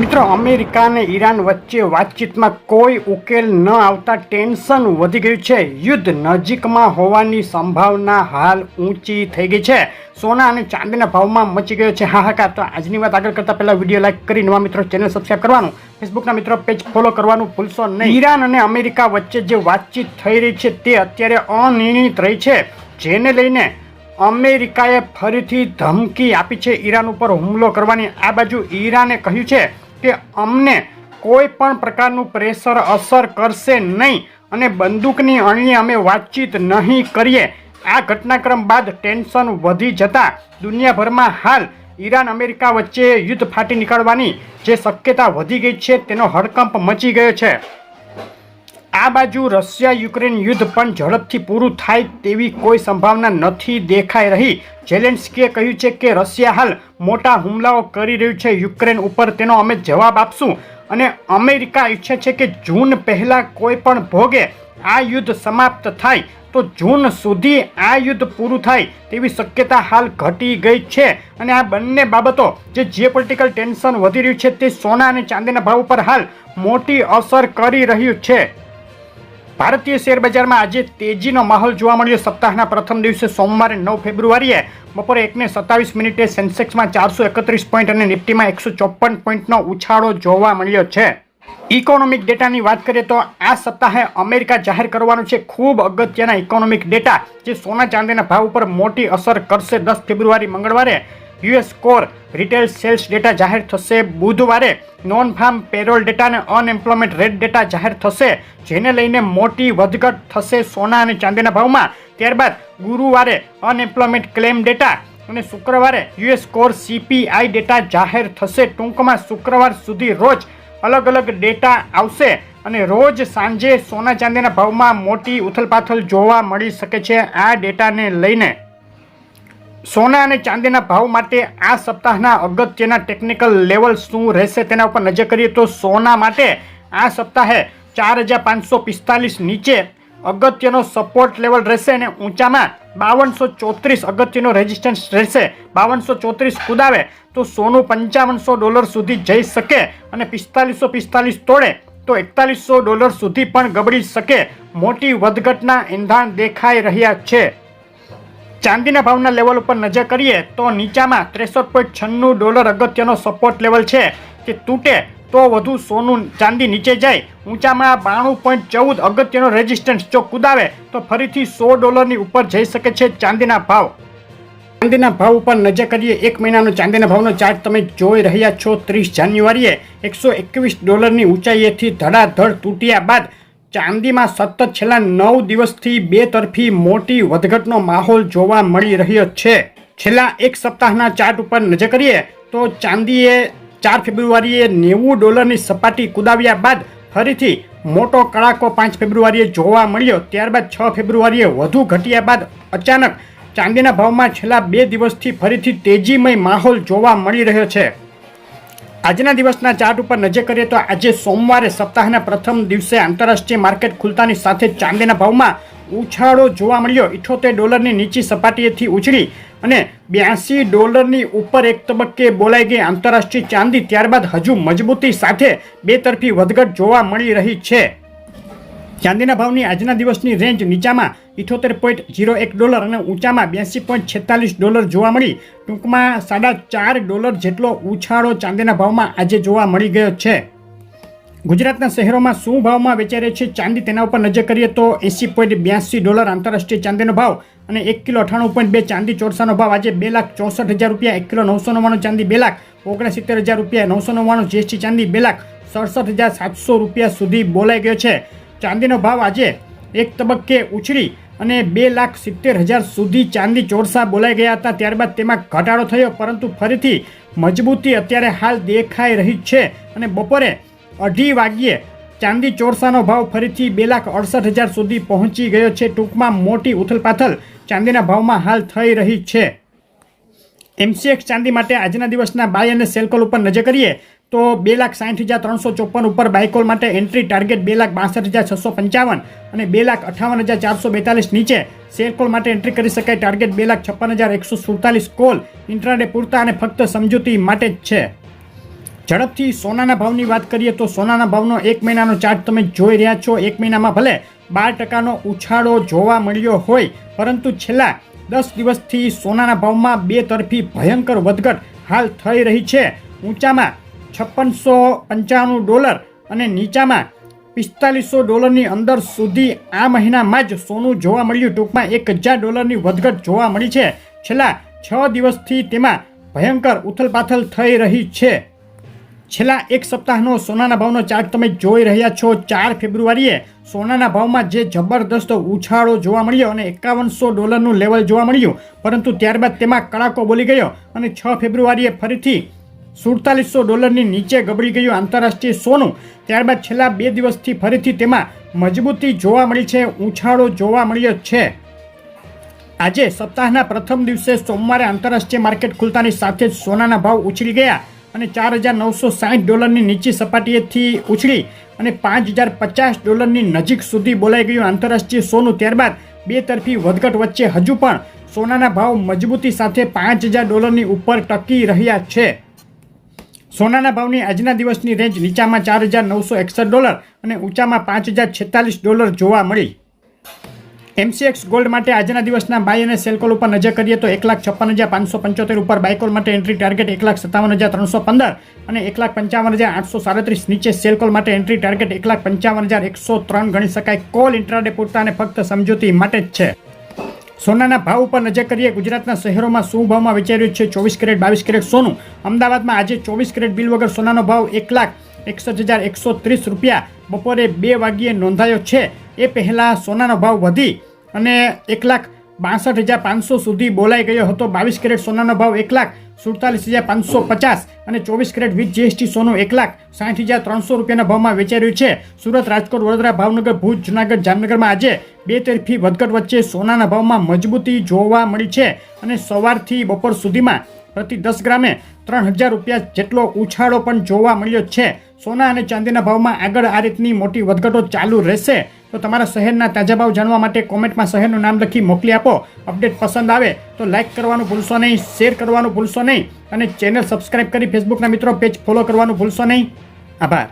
મિત્રો, અમેરિકા અને ઈરાન વચ્ચે વાતચીતમાં કોઈ ઉકેલ ન આવતા ટેન્શન વધી ગયું છે. યુદ્ધ નજીકમાં હોવાની સંભાવના હાલ ઊંચી થઈ ગઈ છે. સોના અને ચાંદીના ભાવમાં મચી ગયો છે હાહાકાર. તો આજની વાત આગળ કરતા પહેલા વીડિયો લાઈક કરી, નવા મિત્રો ચેનલ સબસ્ક્રાઈબ કરવાનું. ફેસબુકના મિત્રો પેજ ફોલો કરવાનું ભૂલશો નહીં. ઈરાન અને અમેરિકા વચ્ચે જે વાતચીત થઈ રહી છે તે અત્યારે અનિર્ણિત રહી છે. જેને લઈને અમેરિકાએ ફરીથી ધમકી આપી છે ઈરાન ઉપર હુમલો કરવાની. આ બાજુ ઈરાને કહ્યું છે કે અમને કોઈ પણ પ્રકારનું પ્રેશર અસર કરશે નહીં અને બંદૂકની અણીએ અમે વાતચીત નહીં કરીએ. આ ઘટનાક્રમ બાદ ટેન્શન વધી જતા દુનિયાભરમાં હાલ ઈરાન અમેરિકા વચ્ચે યુદ્ધ ફાટી નીકળવાની જે શક્યતા વધી ગઈ છે તેનો હડકંપ મચી ગયો છે. આ બાજુ રશિયા યુક્રેન યુદ્ધ પણ ઝડપથી પૂરું થાય તેવી કોઈ સંભાવના નથી દેખાઈ રહી. ઝેલેન્સ્કીએ કહ્યું છે કે રશિયા હાલ મોટા હુમલાઓ કરી રહ્યું છે યુક્રેન ઉપર. તેનો અમે જવાબ આપશું. અને અમેરિકા ઈચ્છે છે કે જૂન પહેલાં કોઈ પણ ભોગે આ યુદ્ધ સમાપ્ત થાય, તો જૂન સુધી આ યુદ્ધ પૂરું થાય તેવી શક્યતા હાલ ઘટી ગઈ છે. અને આ બંને બાબતો જે જીઓપોલિટિકલ ટેન્શન વધી રહ્યું છે તે સોના અને ચાંદીના ભાવ ઉપર હાલ મોટી અસર કરી રહ્યું છે. ભારતીય શેર બજારમાં આજે તેજીનો માહોલ જોવા મળ્યો. સપ્તાહના પ્રથમ દિવસે સોમવારે નવ ફેબ્રુઆરીએ બપોરે એકને સત્તાવીસ મિનિટે સેન્સેક્સમાં ચારસો એકત્રીસ પોઈન્ટ અને નિફ્ટીમાં એકસો ચોપન પોઈન્ટનો ઉછાળો જોવા મળ્યો છે. ઇકોનોમિક ડેટાની વાત કરીએ તો આ સપ્તાહે અમેરિકા જાહેર કરવાનું છે. ખૂબ અગત્યના ઇકોનોમિક ડેટા જે સોના ચાંદીના ભાવ ઉપર મોટી અસર કરશે. દસ ફેબ્રુઆરી મંગળવારે US core retail sales data જાહેર થશે બુધવારે. નોન ફાર્મ પેરોલ ડેટા અને અનએમ્પ્લોયમેન્ટ રેટ ડેટા જાહેર થશે, જેને લઈને મોટી વધઘટ થશે સોના અને ચાંદીના ભાવમાં. ત્યારબાદ ગુરુવારે અનએમ્પ્લોયમેન્ટ ક્લેમ ડેટા અને શુક્રવારે યુએસ કોર સીપીઆઈ ડેટા જાહેર થશે. ટૂંકમાં શુક્રવાર સુધી રોજ અલગ અલગ ડેટા આવશે અને રોજ સાંજે સોના ચાંદીના ભાવમાં મોટી ઉથલપાથલ જોવા મળી શકે છે. આ ડેટાને લઈને સોના અને ચાંદીના ભાવ માટે આ સપ્તાહના અગત્યના ટેકનિકલ લેવલ શું રહેશે તેના ઉપર નજર કરીએ તો સોના માટે આ સપ્તાહે ચાર હજાર પાંચસો પિસ્તાલીસ નીચે અગત્યનો સપોર્ટ લેવલ રહેશે અને ઊંચામાં બાવનસો ચોત્રીસ અગત્યનો રેઝિસ્ટન્સ રહેશે. બાવનસો ચોત્રીસ કુદાવે તો સોનું પંચાવનસો ડોલર સુધી જઈ શકે અને પિસ્તાલીસો પિસ્તાલીસ તોડે તો એકતાલીસો ડોલર સુધી પણ ગબડી શકે. મોટી વધઘટના એંધાણ દેખાઈ રહ્યા છે. ચાંદીના ભાવના લેવલ ઉપર નજર કરીએ તો નીચામાં ત્રેસઠ પોઈન્ટ છન્નું ડોલર અગત્યનો સપોર્ટ લેવલ છે. કે તૂટે તો વધુ સોનું ચાંદી નીચે જાય. ઊંચામાં બાણું પોઈન્ટ ચૌદ અગત્યનો રેઝિસ્ટન્સ જો કુદાવે તો ફરીથી સો ડોલરની ઉપર જઈ શકે છે ચાંદીના ભાવ. ચાંદીના ભાવ ઉપર નજર કરીએ, એક મહિનાનો ચાંદીના ભાવનો ચાર્ટ તમે જોઈ રહ્યા છો. ત્રીસ જાન્યુઆરીએ એકસો એકવીસ ડોલરની ઊંચાઈએથી ધડાધડ તૂટ્યા બાદ ચાંદીમાં સતત છેલ્લા નવ દિવસથી બે તરફી મોટી વધઘટનો માહોલ જોવા મળી રહ્યો છે. છેલ્લા એક સપ્તાહના ચાર્ટ ઉપર નજર કરીએ તો ચાંદીએ ચાર ફેબ્રુઆરીએ નેવું ડોલરની સપાટી કુદાવ્યા બાદ ફરીથી મોટો કડાકો પાંચ ફેબ્રુઆરીએ જોવા મળ્યો. ત્યારબાદ છ ફેબ્રુઆરીએ વધુ ઘટ્યા બાદ અચાનક ચાંદીના ભાવમાં છેલ્લા બે દિવસથી ફરીથી તેજીમય માહોલ જોવા મળી રહ્યો છે. આજના દિવસના ચાર્ટ ઉપર નજર કરીએ તો આજે સોમવારે સપ્તાહના પ્રથમ દિવસે આંતરરાષ્ટ્રીય માર્કેટ ખુલતાની સાથે ચાંદીના ભાવમાં ઉછાળો જોવા મળ્યો. ઇઠોતેર ડોલરની નીચી સપાટીએથી ઉછળી અને બ્યાસી ડોલરની ઉપર એક તબક્કે બોલાઈ ગઈ આંતરરાષ્ટ્રીય ચાંદી. ત્યારબાદ હજુ મજબૂતી સાથે બે તરફી વધઘટ જોવા મળી રહી છે. ચાંદીના ભાવની આજના દિવસની રેન્જ નીચામાં ઇઠોતેર પોઈન્ટ જીરો એક ડોલર અને ઊંચામાં બ્યાસી પોઈન્ટ છેતાલીસ ડોલર જોવા મળી. ટૂંકમાં સાડા ચાર ડોલર જેટલો ઉછાળો ચાંદીના ભાવમાં આજે જોવા મળી ગયો છે. ગુજરાતના શહેરોમાં શું ભાવમાં વેચાઈ રહી છે ચાંદી તેના ઉપર નજર કરીએ તો એંસી પોઈન્ટ બ્યાસી ડોલર આંતરરાષ્ટ્રીય ચાંદીનો ભાવ અને એક કિલો અઠાણું પોઈન્ટ બે ચાંદી ચોરસાનો ભાવ આજે બે લાખ ચોસઠ હજાર રૂપિયા, એક કિલો નવસો નવ્વાણું ચાંદી બે લાખ ઓગણસિત્તેર હજાર રૂપિયા, નવસો નવ્વાણું જીએસટી ચાંદી બે લાખ સડસઠ હજાર સાતસો રૂપિયા સુધી બોલાઈ ગયો છે. ચાંદીનો ભાવ આજે એક તબક્કે ઉછળી અને બે લાખ સિત્તેર હજાર સુધી ચાંદી ચોરસા બોલાઈ ગયા હતા. ત્યારબાદ તેમાં ઘટાડો થયો, પરંતુ ફરીથી મજબૂતી અત્યારે હાલ દેખાઈ રહી છે અને બપોરે અઢી વાગ્યે ચાંદી ચોરસાનો ભાવ ફરીથી બે લાખ અડસઠ હજાર સુધી પહોંચી ગયો છે. ટૂંકમાં મોટી ઉથલપાથલ ચાંદીના ભાવમાં હાલ થઈ રહી છે. એમસીએક્સ ચાંદી માટે આજના દિવસના બાય અને સેલ કોલ ઉપર નજર કરીએ તો બે લાખ સાઠ હજાર ત્રણસો ચોપન ઉપર બાયકોલ માટે એન્ટ્રી ટાર્ગેટ બે લાખ બાસઠ હજાર છસો પંચાવન અને બે લાખ અઠાવન હજાર ચારસો બેતાલીસ નીચે શેર કોલ માટે એન્ટ્રી કરી શકાય. ટાર્ગેટ બે લાખ છપ્પન હજાર એકસો સુડતાલીસ કોલ ઇન્ટ્રાડે પૂરતા અને ફક્ત સમજૂતી માટે જ છે. ઝડપથી સોનાના ભાવની વાત કરીએ તો સોનાના ભાવનો એક મહિનાનો ચાર્ટ તમે જોઈ રહ્યા છો. એક મહિનામાં ભલે બાર ટકાનો ઉછાળો જોવા મળ્યો હોય, પરંતુ છેલ્લા દસ દિવસથી સોનાના ભાવમાં બે તરફી ભયંકર વધઘટ હાલ થઈ રહી છે. ઊંચામાં છપ્પનસો પંચાણું ડોલર અને નીચામાં પિસ્તાલીસો ડોલરની અંદર સુધી આ મહિનામાં જ સોનું જોવા મળ્યું. ટૂંકમાં એક હજાર ડોલરની વધઘટ જોવા મળી છે. છેલ્લા છ દિવસથી તેમાં ભયંકર ઉથલપાથલ થઈ રહી છે. છેલ્લા એક સપ્તાહનો સોનાના ભાવનો ચાર્ટ તમે જોઈ રહ્યા છો. ચાર ફેબ્રુઆરીએ સોનાના ભાવમાં જે જબરદસ્ત ઉછાળો જોવા મળ્યો અને એકાવનસો ડોલરનું લેવલ જોવા મળ્યું. પરંતુ ત્યારબાદ તેમાં કડાકો બોલી ગયો અને છ ફેબ્રુઆરીએ ફરીથી સુડતાલીસો ડોલરની નીચે ગબડી ગયું આંતરરાષ્ટ્રીય સોનું. ત્યારબાદ છેલ્લા બે દિવસથી ફરીથી તેમાં મજબૂતી જોવા મળી છે, ઉછાળો જોવા મળ્યો છે. આજે સપ્તાહના પ્રથમ દિવસે સોમવારે આંતરરાષ્ટ્રીય માર્કેટ ખુલતાની સાથે જ સોનાના ભાવ ઉછળી ગયા અને ચાર હજાર નવસો સાઠ ડોલરની નીચી સપાટીએથી ઉછળી અને પાંચ હજાર પચાસ ડોલરની નજીક સુધી બોલાઈ ગયું આંતરરાષ્ટ્રીય સોનું. ત્યારબાદ બે તરફી વધઘટ વચ્ચે હજુ પણ સોનાના ભાવ મજબૂતી સાથે પાંચ હજાર ડોલરની ઉપર ટકી રહ્યા છે. સોનાના ભાવની આજના દિવસની રેન્જ નીચામાં ચાર હજાર નવસો એકસઠ ડોલર અને ઊંચામાં પાંચ હજાર છેતાલીસ ડોલર જોવા મળી. એમસીએક્સ ગોલ્ડ માટે આજના દિવસના બાય અને સેલ કોલ ઉપર નજર કરીએ તો એક લાખ છપ્પન હજાર પાંચસો પંચોતેર ઉપર બાયકોલ માટે એન્ટ્રી ટાર્ગેટ એક લાખ સત્તાવન હજાર ત્રણસો પંદર અને એક લાખ પંચાવન હજાર આઠસો સાડત્રીસ નીચે સેલ કોલ માટે એન્ટ્રી ટાર્ગેટ એક લાખ પંચાવન હજાર એકસો ત્રણ ગણી શકાય. કોલ ઇન્ટ્રાડે પૂરતા અને ફક્ત સમજૂતી માટે જ છે. સોનાના ભાવ ઉપર નજર કરીએ, ગુજરાતના શહેરોમાં શું ભાવમાં વેચાઈ છે? ચોવીસ કેરેટ, બાવીસ કેરેટ સોનું. અમદાવાદમાં આજે ચોવીસ કેરેટ બિલ વગર સોનાનો ભાવ એક લાખ એકસઠ હજાર એકસો ત્રીસ રૂપિયા બપોરે બે વાગ્યે નોંધાયો છે. એ પહેલાં સોનાનો ભાવ વધી અને એક લાખ બાસઠ હજાર પાંચસો સુધી બોલાઈ ગયો હતો. બાવીસ કેરેટ સોનાનો ભાવ એક લાખ સુડતાલીસ હજાર પાંચસો પચાસ અને ચોવીસ કેરેટ વિથ જીએસટી સોનું એક લાખ સાઠ હજાર ત્રણસો રૂપિયાના ભાવમાં વેચાઈ રહ્યું છે. સુરત, રાજકોટ, વડોદરા, ભાવનગર, ભુજ, જુનાગઢ, જામનગરમાં આજે બે તરફી વધઘટ વચ્ચે સોનાના ભાવમાં મજબૂતી જોવા મળી છે અને સવારથી બપોર સુધીમાં પ્રતિ દસ ગ્રામે ત્રણ હજાર રૂપિયા જેટલો ઉછાળો પણ જોવા મળ્યો છે. સોના અને ચાંદીના ભાવમાં આગળ આ રીતની મોટી વધઘટો ચાલુ રહેશે. તો તમારા શહેરના તાજા ભાવ જાણવા માટે કોમેન્ટમાં શહેરનું નામ લખી મોકલી આપો. અપડેટ પસંદ આવે તો લાઇક કરવાનું ભૂલશો નહીં, શેર કરવાનું ભૂલશો નહીં અને ચેનલ સબસ્ક્રાઇબ કરી ફેસબુકના મિત્રો પેજ ફોલો કરવાનું ભૂલશો નહીં. આભાર.